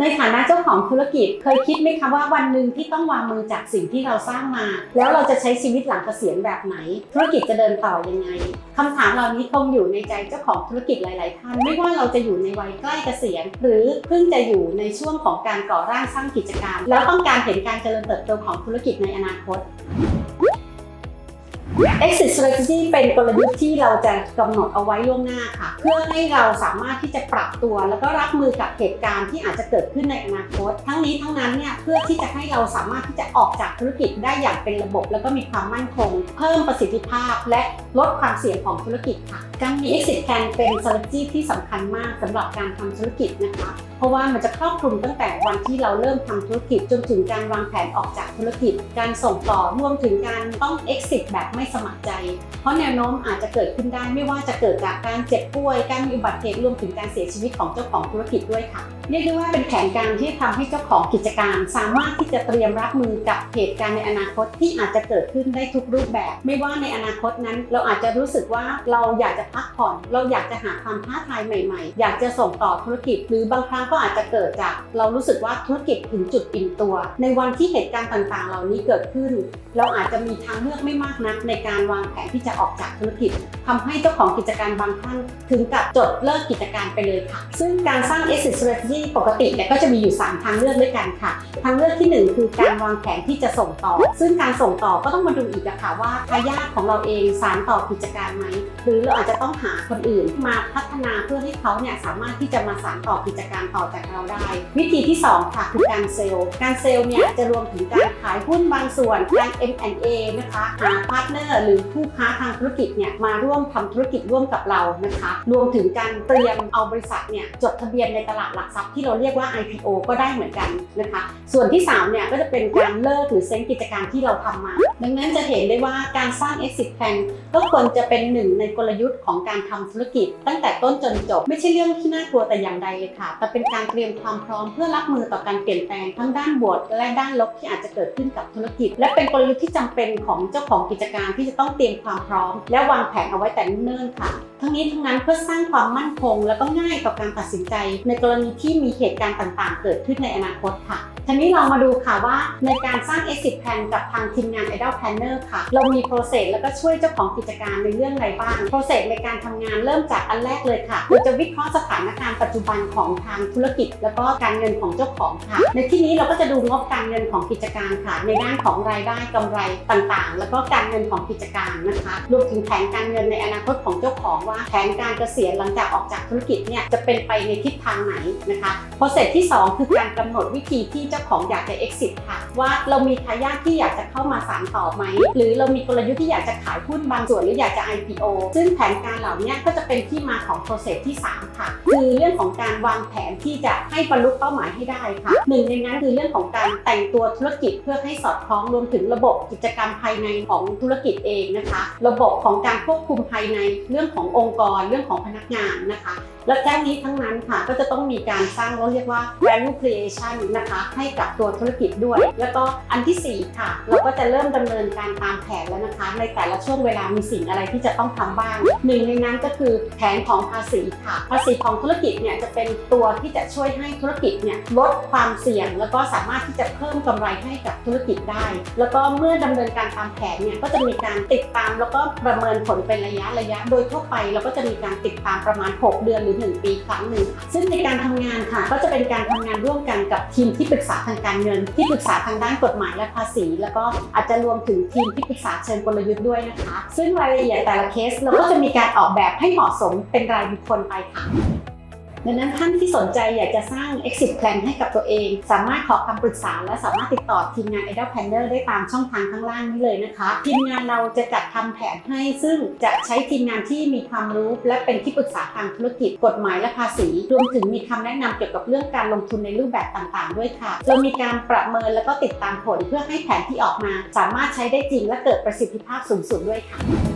ในฐานะเจ้าของธุรกิจเคยคิดไหมคะว่าวันหนึ่งที่ต้องวางมือจากสิ่งที่เราสร้างมา แล้วเราจะใช้ชีวิตหลังเกษียณแบบไหน ธุรกิจจะเดินต่อยังไงคำถามเหล่านี้คงอยู่ในใจเจ้าของธุรกิจหลาย ๆ ท่าน ไม่ว่าเราจะอยู่ในวัยใกล้เกษียณ หรือเพิ่งจะอยู่ในช่วงของการก่อร่างสร้างกิจการ แล้วต้องการเห็นการเจริญเติบโตของธุรกิจในอนาคต Exit strategy เป็นกลยุทธ์ที่เราจะกำหนดเอาไว้ล่วงหน้าค่ะ เพื่อให้เราสามารถที่จะปรับตัว แล้วก็รับมือกับเหตุการณ์ที่อาจจะเกิดขึ้นในอนาคต ทั้งนี้ทั้งนั้นเนี่ยเพื่อที่จะให้เราสามารถที่จะออกจากธุรกิจได้อย่างเป็นระบบ แล้วก็มีความมั่นคง เพิ่มประสิทธิภาพ และลดความเสี่ยงของธุรกิจค่ะ การมี exit plan เป็น strategy ที่สำคัญมากสำหรับการทำธุรกิจนะคะ เพราะว่ามันจะครอบคลุมตั้งแต่วันที่เราเริ่มทำธุรกิจจนถึงการวางแผนออกจากธุรกิจ การส่งต่อรวมถึงการต้อง exit แบบไม่สมัครใจ เพราะแนวโน้มอาจจะเกิดขึ้นได้ไม่ว่าจะเกิดจากการเจ็บป่วย การมีอุบัติเหตุรวมถึงการเสียชีวิตของเจ้าของธุรกิจด้วยค่ะ เรียกได้ว่าเป็นแผนการที่ทำให้เจ้าของกิจการ สามารถที่จะเตรียมรับมือกับเหตุการณ์ในอนาคตที่อาจจะเกิดขึ้นได้ทุกรูปแบบ ไม่ว่าในอนาคตนั้น เราอาจจะรู้สึกว่าเราอยากจะพักผ่อน เราอยากจะหาความท้าทายใหม่ๆ อยากจะส่งต่อธุรกิจ หรือบางครั้งก็อาจจะเกิดจาก เรารู้สึกว่าธุรกิจถึงจุดอิ่มตัว ในวันที่เหตุการณ์ต่างๆ เหล่านี้เกิดขึ้น เราอาจจะมีทางเลือกไม่มากนักในการวางแผนที่จะออกจากธุรกิจทำให้เจ้าของกิจการบางท่านถึงกับจดเลิกกิจการไปเลยค่ะ ซึ่งการสร้าง exit strategy ปกติเนี่ยก็จะมีอยู่ 3 ทางเลือกด้วยกันค่ะ ทางเลือกทีหนึ่1 คือการวางแผนที่จะส่งต่อ ซึ่งการส่งต่อก็ต้องมาดูอีกอะค่ะว่าทายาทของเราเองสานต่อกิจการไหมหรือเราอาจจะต้องหาคนอื่นมาพัฒนาเพื่อให้เขาเนี่ยสามารถที่จะมาสานต่อกิจการต่อจากเราได้ วิธีที่ 2 ค่ะคือการเซลล์การเซลล์เนี่ยจะรวมถึงการขายหุ้นบางส่วนการ M&A นะคะหาพาร์ทเนอร์หรือผู้ค้าทางธุรกิจเนี่ยมาร่วมทำธุรกิจร่วมกับเรานะคะ รวมถึงการเตรียมเอาบริษัทเนี่ยจดทะเบียนในตลาดหลักทรัพย์ที่เราเรียกว่า IPO ก็ได้เหมือนกันนะคะ ส่วนที่3เนี่ยก็จะเป็นการเลิกหรือเซ้งกิจการที่เราทำมา ดังนั้นจะเห็นได้ว่าการสร้าง exit plan ก็ควรจะเป็นหนึ่งในกลยุทธ์ของการทำธุรกิจ ตั้งแต่ต้นจนจบ ไม่ใช่เรื่องที่น่ากลัวแต่อย่างใดเลยค่ะ แต่เป็นการเตรียมความพร้อมเพื่อรับมือต่อการเปลี่ยนแปลงทั้งด้านบวกและด้านลบที่อาจจะเกิดขึ้นกับธุรกิจ และเป็นกลยุทธ์ที่จำเป็นของเจ้าของกิจการที่จะต้องเตรียมความพร้อม และวางแผนเอาไว้แต่เนิ่นๆค่ะ ทั้งนี้ทั้งนั้นเพื่อสร้างความมั่นคง และก็ง่ายต่อการตัดสินใจ ในกรณีที่มีเหตุการณ์ต่างๆ เกิดขึ้นในอนาคตค่ะ ทีนี้เรามาดูค่ะว่าในการสร้าง exit plan กับทางทีมงาน Idol Planner ค่ะ เรามี process แล้วก็ช่วยเจ้าของกิจการในเรื่องอะไรบ้าง process ในการทำงานเริ่มจากอันแรกเลยค่ะเราจะวิเคราะห์สถานการณ์ปัจจุบันของทางธุรกิจ แล้วก็การเงินของเจ้าของค่ะ ในที่นี้เราก็จะดูงบการเงินของกิจการค่ะ ในด้านของรายได้กำไรต่างๆ แล้วก็การเงินของกิจการนะคะรวมถึงแผนการเงินในอนาคตของเจ้าของว่าแผนการเกษียณหลังจากออกจากธุรกิจเนี่ยจะเป็นไปในทิศทางไหนนะคะ process ที่สองคือการกำหนดวิธีที่เจ้าของอยากจะ exit ค่ะ ว่าเรามีทายาทที่อยากจะเข้ามาสานต่อไหม หรือเรามีกลยุทธ์ที่อยากจะขายหุ้นบางส่วนหรืออยากจะ IPO ซึ่งแผนการเหล่านี้ก็จะเป็นที่มาของ process ที่ 3 ค่ะ คือเรื่องของการวางแผนที่จะให้บรรลุเป้าหมายให้ได้ค่ะหนึ่งในนั้นคือเรื่องของการแต่งตัวธุรกิจเพื่อให้สอดคล้องรวมถึงระบบกิจกรรมภายในของธุรกิจเองนะคะ ระบบของการควบคุมภายในเรื่องขององค์กรเรื่องของพนักงานนะคะ และทั้งนี้ทั้งนั้นค่ะก็จะต้องมีการสร้างเราเรียกว่า value creation นะคะให้กับตัวธุรกิจด้วย แล้วก็อันทีสี่4 ค่ะ เราก็จะเริ่มดำเนินการตามแผนแล้วนะคะ ในแต่ละช่วงเวลามีสิ่งอะไรที่จะต้องทำบ้างหนึ่งในนั้นก็คือแผนของภาษีค่ะ ภาษีของธุรกิจเนี่ยจะเป็นตัวที่จะช่วยให้ธุรกิจเนี่ยลดความเสี่ยง แล้วก็สามารถที่จะเพิ่มกำไรให้กับธุรกิจได้ แล้วก็เมื่อดำเนินการตามแผนเนี่ยก็จะมีการติดตามแล้วก็ประเมินผลเป็นระยะระยะ โดยทั่วไปเราก็จะมีการติดตามประมาณ 6 เดือนหรือ 1 ปีครั้งหนึ่งซึ่งในการทำงานค่ะ ก็จะเป็นการทำงานร่วมกันกับทีมที่ปรึกษาทางการเงิน ที่ปรึกษาทางด้านกฎหมายและภาษี แล้วก็อาจจะรวมถึงทีมที่ปรึกษาเชิงกลยุทธ์ด้วยนะคะ ซึ่งรายละเอียดแต่ละเคสเราก็จะมีการออกแบบให้เหมาะสมเป็นรายบุคคลไปค่ะ ดังนั้นท่านที่สนใจอยากจะสร้าง exit plan ให้กับตัวเอง สามารถขอคำปรึกษา และสามารถติดต่อทีมงาน Idol Planner ได้ตามช่องทางข้างล่างนี้เลยนะคะ ทีมงานเราจะจัดทำแผนให้ซึ่งจะใช้ทีมงานที่มีความรู้ และเป็นที่ปรึกษาทางธุรกิจ กฎหมายและภาษี รวมถึงมีคำแนะนำเกี่ยวกับเรื่องการลงทุนในรูปแบบต่างๆ ด้วยค่ะเรามีการประเมินแล้วก็ติดตามผลเพื่อให้แผนที่ออกมา สามารถใช้ได้จริงและเกิดประสิทธิภาพสูงสุดด้วยค่ะ